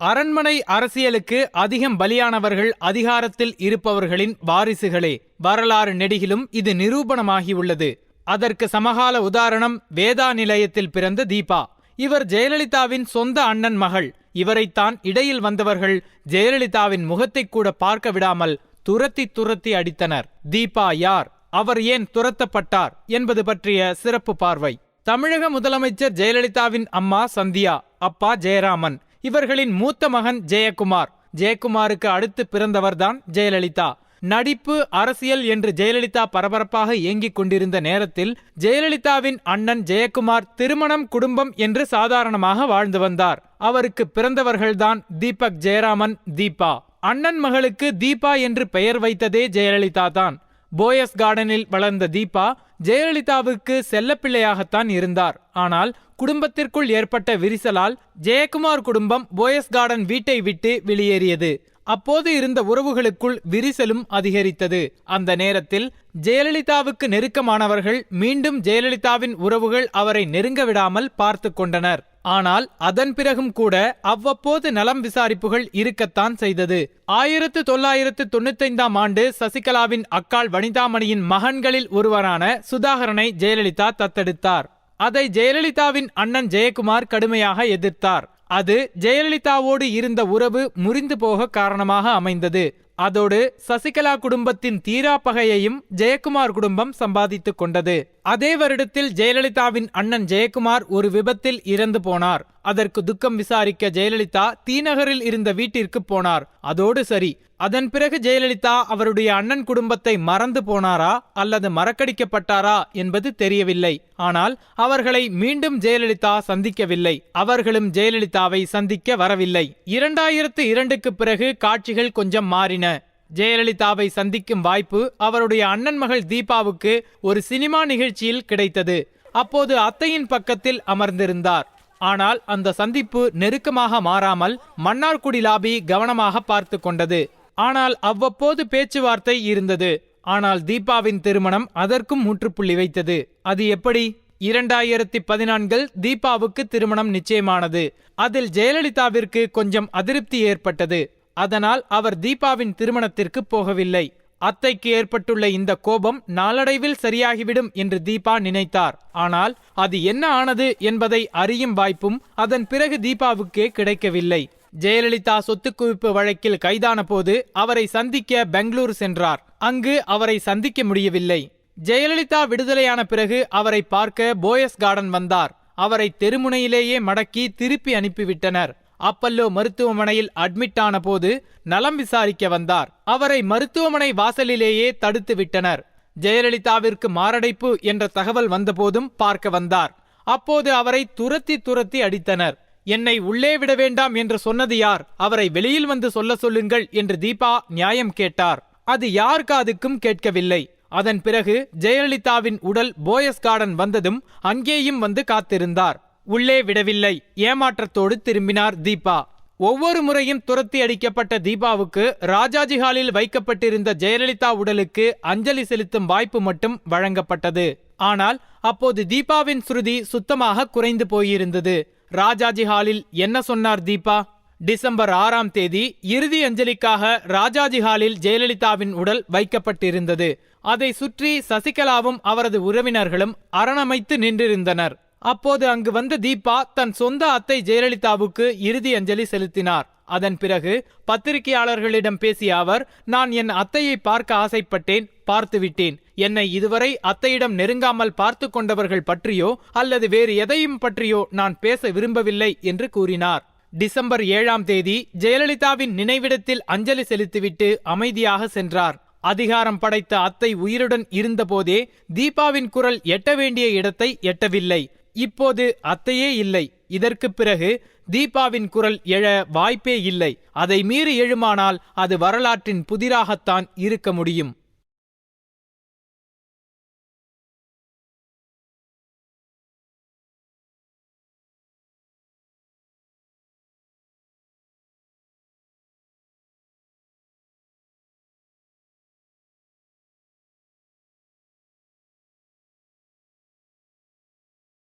அரண்மனை அரசியலுக்கு அதிகம் பலியானவர்கள் அதிகாரத்தில் இருப்பவர்களின் வாரிசுகளே வரலாறு நெடுகிலும் இது நிரூபணமாகியுள்ளது. அதற்கு சமகால உதாரணம் வேதா நிலையத்தில் பிறந்த தீபா. இவர் ஜெயலலிதாவின் சொந்த அண்ணன் மகள். இவரைத்தான் இடையில் வந்தவர்கள் ஜெயலலிதாவின் முகத்தை கூட பார்க்க விடாமல் துரத்தி துரத்தி அடித்தனர். தீபா யார்? அவர் ஏன் துரத்தப்பட்டார்? என்பது பற்றிய சிறப்பு பார்வை. தமிழக முதலமைச்சர் ஜெயலலிதாவின் அம்மா சந்தியா அப்பா ஜெயராமன். இவர்களின் மூத்த மகன் ஜெயக்குமார். ஜெயக்குமாருக்கு அடுத்து பிறந்தவர்தான் ஜெயலலிதா. நடிப்பு அரசியல் என்று ஜெயலலிதா பரபரப்பாக இயங்கிக் கொண்டிருந்த நேரத்தில் ஜெயலலிதாவின் அண்ணன் ஜெயக்குமார் திருமணம் குடும்பம் என்று சாதாரணமாக வாழ்ந்து வந்தார். அவருக்கு பிறந்தவர்கள்தான் தீபக் ஜெயராமன் தீபா. அண்ணன் மகளுக்கு தீபா என்று பெயர் வைத்ததே ஜெயலலிதா தான் போயஸ் கார்டனில் வளர்ந்த தீபா ஜெயலலிதாவுக்கு செல்லப்பிள்ளையாகத்தான் இருந்தார். ஆனால் குடும்பத்திற்குள் ஏற்பட்ட விரிசலால் ஜெயக்குமார் குடும்பம் போயஸ் கார்டன் வீட்டை விட்டு வெளியேறியது. அப்போது இருந்த உறவுகளுக்குள் விரிசலும் அதிகரித்தது. அந்த நேரத்தில் ஜெயலலிதாவுக்கு நெருக்கமானவர்கள் மீண்டும் ஜெயலலிதாவின் உறவுகள் அவரை நெருங்க விடாமல் பார்த்து கொண்டனர். ஆனால் அதன் பிறகும் கூட அவ்வப்போது நலம் விசாரிப்புகள் இருக்கத்தான் செய்தது. ஆயிரத்து தொள்ளாயிரத்து தொண்ணூத்தைந்தாம் ஆண்டு சசிகலாவின் அக்காள் வனிதாமணியின் மகன்களில் ஒருவரான சுதாகரனை ஜெயலலிதா தத்தெடுத்தார். அதை ஜெயலலிதாவின் அண்ணன் ஜெயக்குமார் கடுமையாக எதிர்த்தார். அது ஜெயலலிதாவோடு இருந்த உறவு முறிந்து போக காரணமாக அமைந்தது. அதோடு சசிகலா குடும்பத்தின் தீரா பகையையும் ஜெயக்குமார் குடும்பம் சம்பாதித்துக் கொண்டது. அதே வருடத்தில் ஜெயலலிதாவின் அண்ணன் ஜெயக்குமார் ஒரு விபத்தில் இறந்து போனார். அதற்கு துக்கம் விசாரிக்க ஜெயலலிதா தீநகரில் இருந்த வீட்டிற்கு போனார். அதோடு சரி அதன் பிறகு ஜெயலலிதா அவருடைய அண்ணன் குடும்பத்தை மறந்து போனாரா அல்லது மறக்கடிக்கப்பட்டாரா என்பது தெரியவில்லை. ஆனால் அவர்களை மீண்டும் ஜெயலலிதா சந்திக்கவில்லை. அவர்களும் ஜெயலலிதாவை சந்திக்க வரவில்லை. இரண்டாயிரத்து இரண்டுக்கு பிறகு காட்சிகள் கொஞ்சம் மாறின. ஜெயலலிதாவை சந்திக்கும் வாய்ப்பு அவருடைய அண்ணன் மகள் தீபாவுக்கு ஒரு சினிமா நிகழ்ச்சியில் கிடைத்தது. அப்போது அத்தையின் பக்கத்தில் அமர்ந்திருந்தார். ஆனால் அந்த சந்திப்பு நெருக்கமாக மாறாமல் மன்னார்குடி லாபி கவனமாக பார்த்து கொண்டது. ஆனால் அவ்வப்போது பேச்சுவார்த்தை இருந்தது. ஆனால் தீபாவின் திருமணம் அதற்கும் முற்றுப்புள்ளி வைத்தது. அது எப்படி? இரண்டாயிரத்தி பதினான்கில் தீபாவுக்கு திருமணம் நிச்சயமானது. அதில் ஜெயலலிதாவிற்கு கொஞ்சம் அதிருப்தி ஏற்பட்டது. அதனால் அவர் தீபாவின் திருமணத்திற்கு போகவில்லை. அத்தைக்கு ஏற்பட்டுள்ள இந்த கோபம் நாளடைவில் சரியாகிவிடும் என்று தீபா நினைத்தார். ஆனால் அது என்ன ஆனது என்பதை அறியும் வாய்ப்பும் அதன் பிறகு தீபாவுக்கே கிடைக்கவில்லை. ஜெயலலிதா சொத்து குவிப்பு வழக்கில் கைதான போது அவரை சந்திக்க பெங்களூரு சென்றார். அங்கு அவரை சந்திக்க முடியவில்லை. ஜெயலலிதா விடுதலையான பிறகு அவரை பார்க்க போயஸ் கார்டன் வந்தார். அவரை தெருமுனையிலேயே மடக்கி திருப்பி அனுப்பிவிட்டனர். அப்பல்லோ மருத்துவமனையில் அட்மிட் ஆன போது நலம் விசாரிக்க வந்தார். அவரை மருத்துவமனை வாசலிலேயே தடுத்து விட்டனர். ஜெயலலிதாவிற்கு மாரடைப்பு என்ற தகவல் வந்தபோதும் பார்க்க வந்தார். அப்போது அவரை துரத்தி துரத்தி அடித்தனர். என்னை உள்ளே விட வேண்டாம் என்று சொன்னது யார்? அவரை வெளியில் வந்து சொல்ல சொல்லுங்கள் என்று தீபா நியாயம் கேட்டார். அது யார் காதுக்கும் கேட்கவில்லை. அதன் பிறகு ஜெயலலிதாவின் உடல் போயஸ் கார்டன் வந்ததும் அங்கேயும் வந்து காத்திருந்தார். உள்ளே விடவில்லை. ஏமாற்றத்தோடு திரும்பினார் தீபா. ஒவ்வொரு முறையும் துரத்தி அடிக்கப்பட்ட தீபாவுக்கு ராஜாஜி ஹாலில் வைக்கப்பட்டிருந்த ஜெயலலிதா உடலுக்கு அஞ்சலி செலுத்தும் வாய்ப்பு மட்டும் வழங்கப்பட்டது. ஆனால் அப்போது தீபாவின் ஸ்ருதி சுத்தமாக குறைந்து போயிருந்தது. ராஜாஜி ஹாலில் என்ன சொன்னார் தீபா? டிசம்பர் ஆறாம் தேதி இறுதி அஞ்சலிக்காக ராஜாஜி ஹாலில் ஜெயலலிதாவின் உடல் வைக்கப்பட்டிருந்தது. அதை சுற்றி சசிகலாவும் அவரது உறவினர்களும் அரணமைத்து நின்றிருந்தனர். அப்போது அங்கு வந்த தீபா தன் சொந்த அத்தை ஜெயலலிதாவுக்கு இறுதி அஞ்சலி செலுத்தினார். அதன் பிறகு பத்திரிகையாளர்களிடம் பேசிய அவர் நான் என் அத்தையை பார்க்க ஆசைப்பட்டேன் பார்த்துவிட்டேன் என்னை இதுவரை அத்தையிடம் நெருங்காமல் பார்த்து கொண்டவர்கள் பற்றியோ அல்லது வேறு எதையும் பற்றியோ நான் பேச விரும்பவில்லை என்று கூறினார். டிசம்பர் ஏழாம் தேதி ஜெயலலிதாவின் நினைவிடத்தில் அஞ்சலி செலுத்திவிட்டு அமைதியாக சென்றார். அதிகாரம் படைத்த அத்தை உயிருடன் இருந்தபோதே தீபாவின் குரல் எட்ட வேண்டிய இடத்தை எட்டவில்லை. இப்போது அத்தையே இல்லை. இதற்கு பிறகு தீபாவின் குரல் எழ வாய்ப்பே இல்லை. அதை மீறி எழுமானால் அது வரலாற்றின் புதிராகத்தான் இருக்க முடியும்.